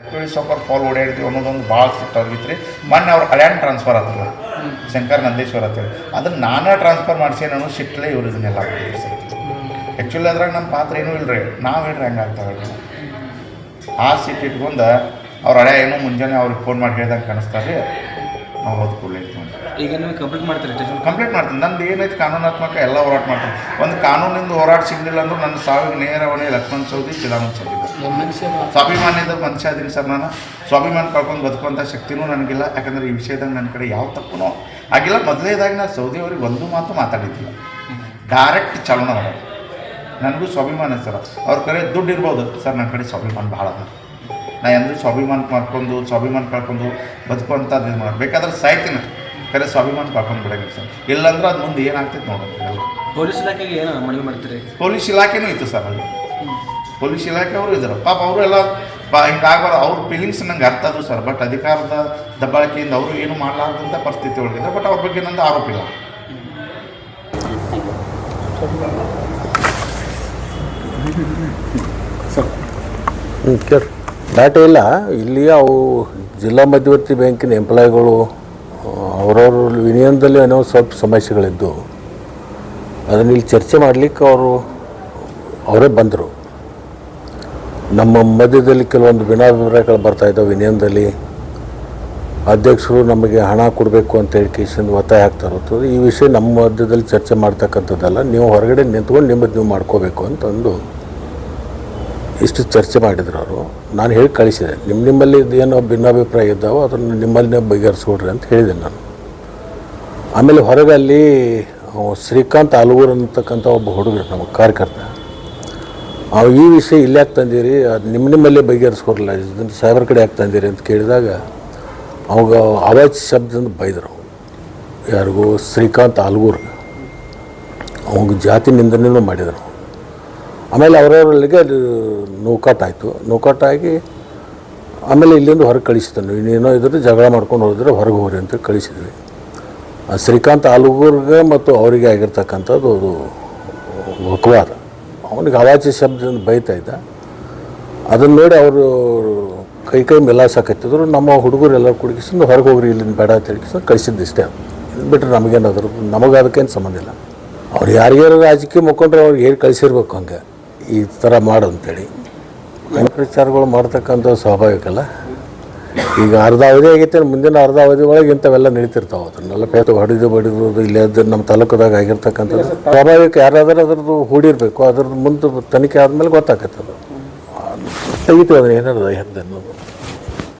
Actually ಸ್ವಲ್ಪ fall ಓಡಾಡಿದ್ವಿ ಅನ್ನೋದೊಂದು ಭಾಳ ಸಿಟ್ಟು ಅವ್ರಿಗಿತ್ತು ರೀ ಮೊನ್ನೆ ಅವ್ರು ಹಳ್ಯಾನ್ ಟ್ರಾನ್ಸ್ಫರ್ ಆತಲ್ಲ ಶಂಕರ್ ನಂದೇಶ್ವರ ಅಂತೇಳಿ ಅದನ್ನು ನಾನೇ ಟ್ರಾನ್ಸ್ಫರ್ ಮಾಡಿಸಿ ನಾನು ಸಿಟ್ಟಲೆ ಇವ್ರು ಇದನ್ನೆಲ್ಲ ಆ್ಯಕ್ಚುಲಿ ಅದ್ರಾಗ ನಮ್ಮ ಪಾತ್ರ ಏನೂ ಇಲ್ಲ ರೀ ನಾವು ಹೇಳ್ರಿ ಹೆಂಗೆ ಆಗ್ತಾವೆ ಆ ಸಿಟ್ಟು ಇಟ್ಕೊಂಡು ಅವ್ರ ಹಳೆ ಏನೋ ಮುಂಜಾನೆ ಅವ್ರಿಗೆ ಫೋನ್ ಮಾಡಿ ಹೇಳ್ದಂಗೆ ಕಾಣಿಸ್ತಾರೆ ನಾವು ಇಟ್ಕೊಂಡು ಈಗ ನೀವು ಕಂಪ್ಲೀಟ್ ಮಾಡ್ತೀರಿ ಕಂಪ್ಲೀಟ್ ಕಂಪ್ಲೇಂಟ್ ಮಾಡ್ತೀನಿ. ನಂದು ಏನೈತೆ ಕಾನೂನಾತ್ಮಕ ಎಲ್ಲ ಹೋರಾಟ ಮಾಡ್ತೀನಿ. ಒಂದು ಕಾನೂನಿಂದ ಹೋರಾಟ ಸಿಗಲಿಲ್ಲ ಅಂದ್ರೆ ನನ್ನ ಸಾವಿಗೆ ನೇರ ಹೊಣೆ ಲಕ್ಷ್ಮಣ್ ಚೌಧರಿ ಚಿದಾನಂದ ಚೌಧರಿ. ಸ್ವಾಭಿಮಾನದ ಮನುಷ್ಯ ಅದೀನಿ ಸರ್ ನಾನು. ಸ್ವಾಭಿಮಾನ ಕಳ್ಕೊಂಡು ಬದುಕುವಂಥ ಶಕ್ತಿನೂ ನನಗಿಲ್ಲ. ಯಾಕಂದರೆ ಈ ವಿಷಯದಾಗ ನನ್ನ ಕಡೆ ಯಾವ ತಪ್ಪು ಆಗಿಲ್ಲ. ಮೊದಲೇದಾಗಿ ನಾನು ಸೌದಿ ಅವ್ರಿಗೆ ಒಂದು ಮಾತು ಮಾತಾಡಿದ್ದಿಲ್ಲ. ಡೈರೆಕ್ಟ್ ಚಲನ ಮಾಡೋದು. ನನಗೂ ಸ್ವಾಭಿಮಾನ ಸರ್. ಅವ್ರ ಕಡೆ ದುಡ್ಡು ಇರ್ಬೋದು. ಸರ್ ನನ್ನ ಕಡೆ ಸ್ವಾಭಿಮಾನ ಭಾಳ ಅದ. ನಾ ಎಂದೂ ಸ್ವಾಭಿಮಾನ ಮಾಡ್ಕೊಂಡು ಸ್ವಾಭಿಮಾನ ಕಳ್ಕೊಂಡು ಬದುಕುವಂಥದ್ದು ಇದು ಮಾಡಿ ಬೇಕಾದ್ರೆ ಸಾಯ್ತೀನಿ. ಕರೆ ಸ್ವಾಭಿಮಾನ ಕಳ್ಕೊಂಡು ಬಿಡಂಗಿಲ್ಲ ಸರ್. ಇಲ್ಲಾಂದ್ರೆ ಅದು ಮುಂದೆ ಏನಾಗ್ತೈತೆ ನೋಡೋದು ಪೊಲೀಸ್ ಇಲಾಖೆಗೆ ಏನು ಮನವಿ ಮಾಡ್ತೀರಿ? ಪೊಲೀಸ್ ಇಲಾಖೆನೂ ಇತ್ತು ಸರ್ ಅಲ್ಲಿ. ಪೊಲೀಸ್ ಇಲಾಖೆ ಅವರು ಇದ್ದಾರೆ ಪಾಪ ಅವರು ಎಲ್ಲ ಬಾ ಹಿಂಗಾಗಬಾರ್ದು ಅವ್ರ ಫೀಲಿಂಗ್ಸ್ ನಂಗೆ ಅರ್ಥ ಅದು ಸರ್ ಬಟ್ ಅಧಿಕಾರದ ದಬ್ಬಾಳಿಕೆಯಿಂದ ಅವರು ಏನು ಮಾಡಲಾರ್ದಂಥ ಪರಿಸ್ಥಿತಿ ಒಳಗಿದೆ ಬಟ್ ಅವ್ರ ಬಗ್ಗೆ ನಂದು ಆರೋಪ ಇಲ್ಲ. ಸರ್ ಡಾಟಾ ಇಲ್ಲ. ಇಲ್ಲಿ ಅವು ಜಿಲ್ಲಾ ಮಧ್ಯವರ್ತಿ ಬ್ಯಾಂಕಿನ ಎಂಪ್ಲಾಯ್ಗಳು ಅವರವ್ರ ವಿನಿಯಮದಲ್ಲಿ ಏನೋ ಸ್ವಲ್ಪ ಸಮಸ್ಯೆಗಳಿದ್ದು ಅದನ್ನ ಇಲ್ಲಿ ಚರ್ಚೆ ಮಾಡಲಿಕ್ಕೆ ಅವರು ಅವರೇ ಬಂದರು. ನಮ್ಮ ಮಧ್ಯದಲ್ಲಿ ಕೆಲವೊಂದು ಭಿನ್ನಾಭಿಪ್ರಾಯಗಳು ಬರ್ತಾ ಇದ್ದಾವೆ. ವಿನಿಯನದಲ್ಲಿ ಅಧ್ಯಕ್ಷರು ನಮಗೆ ಹಣ ಕೊಡಬೇಕು ಅಂತ ಹೇಳಿ ಕೇಸಿಂದ ಒತ್ತಾಯ ಆಗ್ತಾ ಇರುತ್ತದೆ ಈ ವಿಷಯ ನಮ್ಮ ಮಧ್ಯದಲ್ಲಿ ಚರ್ಚೆ ಮಾಡ್ತಕ್ಕಂಥದ್ದಲ್ಲ. ನೀವು ಹೊರಗಡೆ ನಿಂತ್ಕೊಂಡು ನಿಮ್ಮದು ನೀವು ಮಾಡ್ಕೋಬೇಕು ಅಂತಂದು ಇಷ್ಟು ಚರ್ಚೆ ಮಾಡಿದ್ರು ಅವರು. ನಾನು ಹೇಳಿ ಕಳಿಸಿದೆ. ನಿಮ್ಮ ನಿಮ್ಮಲ್ಲಿ ಏನೋ ಭಿನ್ನಾಭಿಪ್ರಾಯ ಇದ್ದಾವೋ ಅದನ್ನು ನಿಮ್ಮಲ್ಲೇ ಬಗೆಹರಿಸ್ಕೊಡ್ರಿ ಅಂತ ಹೇಳಿದೆ ನಾನು. ಆಮೇಲೆ ಹೊರಗಲ್ಲಿ, ಶ್ರೀಕಾಂತ್ ಆಲೂರು ಅಂತಕ್ಕಂಥ ಒಬ್ಬ ಹುಡುಗರು, ನಮ್ಮ ಕಾರ್ಯಕರ್ತ. ಅವ ಈ ವಿಷಯ ಇಲ್ಲಿ ಯಾಕೆ ತಂದಿರಿ? ಅದು ನಿಮ್ಮ ನಿಮ್ಮಲ್ಲೇ ಬಗೆಹರಿಸ್ಕೊಡಲ್ಲ ಇದನ್ನು ಸಾಹೇಬ್ರ ಕಡೆ ಯಾಕೆ ತಂದಿರಿ ಅಂತ ಕೇಳಿದಾಗ ಅವಾಗ ಅವಾಜ್ ಶಬ್ದದಿಂದ ಬೈದರು ಯಾರಿಗೂ ಶ್ರೀಕಾಂತ್ ಆಲ್ಗೂರ್ಗೆ ಅವಾಗ ಜಾತಿ ನಿಂದನೆಯೂ ಮಾಡಿದರು ಆಮೇಲೆ ಅವರವರಲ್ಲಿಗೆ ಅದು ನೂಕಾಟ ಆಯಿತು. ನೂಕಾಟ ಆಗಿ ಆಮೇಲೆ ಇಲ್ಲಿಂದ ಹೊರಗೆ ಕಳಿಸಿದನು ಇನ್ನೇನೋ ಇದ್ರೆ ಜಗಳ ಮಾಡ್ಕೊಂಡು ಹೋದ್ರೆ ಹೊರಗೆ ಹೋಗ್ರಿ ಅಂತ ಕಳಿಸಿದ್ವಿ. ಶ್ರೀಕಾಂತ್ ಆಲ್ಗೂರ್ಗೆ ಮತ್ತು ಅವರಿಗೆ ಆಗಿರ್ತಕ್ಕಂಥದ್ದು ಅದು ವಕವಾದ. ಅವನಿಗೆ ಅವಾಚಿ ಶಬ್ದದಿಂದ ಬೈತಾ ಇದ್ದ. ಅದನ್ನು ನೋಡಿ ಅವರು ಕೈ ಕೈ ಮೆಲಾಸಕತ್ತಿದ್ರು ನಮ್ಮ ಹುಡುಗರು ಎಲ್ಲರೂ ಕುಡುಕಿಸಿಂದು ಹೊರಗೆ ಹೋಗ್ರಿ, ಇಲ್ಲಿಂದ ಬೇಡ ಅಂತ ಹೇಳಿ ಕಳಿಸಿದ್ದು ಇಷ್ಟೇ. ಬಿಟ್ಟರೆ ನಮಗೇನಾದ್ರು ನಮಗೆ ಅದಕ್ಕೇನು ಸಂಬಂಧ ಇಲ್ಲ. ಅವ್ರು ಯಾರ್ಯಾರು ರಾಜಕೀಯ ಮುಖಂಡ್ರೆ ಅವ್ರಿಗೆ ಹೇಳಿ ಕಳಿಸಿರ್ಬೇಕು ಹಂಗೆ. ಈ ಥರ ಮಾಡು ಅಂತೇಳಿ. ಪ್ರಚಾರಗಳು ಮಾಡ್ತಕ್ಕಂಥ ಸ್ವಾಭಾವಿಕ ಅಲ್ಲ ಈಗ ಅರ್ಧ ಅವಧಿ ಆಗೈತೆ ಮುಂದಿನ ಅರ್ಧ ಅವಧಿ ಒಳಗೆ ಇಂಥವೆಲ್ಲ ನಡೀತಿರ್ತಾವೆ ಅದನ್ನೆಲ್ಲ ಪೇತು ಹೊಡೆದು ಬಡಿದು ಇಲ್ಲಿ ಅದು ನಮ್ಮ ತಾಲೂಕದಾಗ ಆಗಿರ್ತಕ್ಕಂಥದ್ದು. ಸ್ವಾಭಾವಿಕ ಯಾರಾದರೂ ಅದ್ರದ್ದು ಹೂಡಿರಬೇಕು. ಅದ್ರದ್ದು ಮುಂದೆ ತನಿಖೆ ಆದಮೇಲೆ ಗೊತ್ತಾಗತ್ತೆ ಅದು. ತೆಗಿತೀವಿ ಅದನ್ನ ಏನಾರ ಅನ್ನೋದು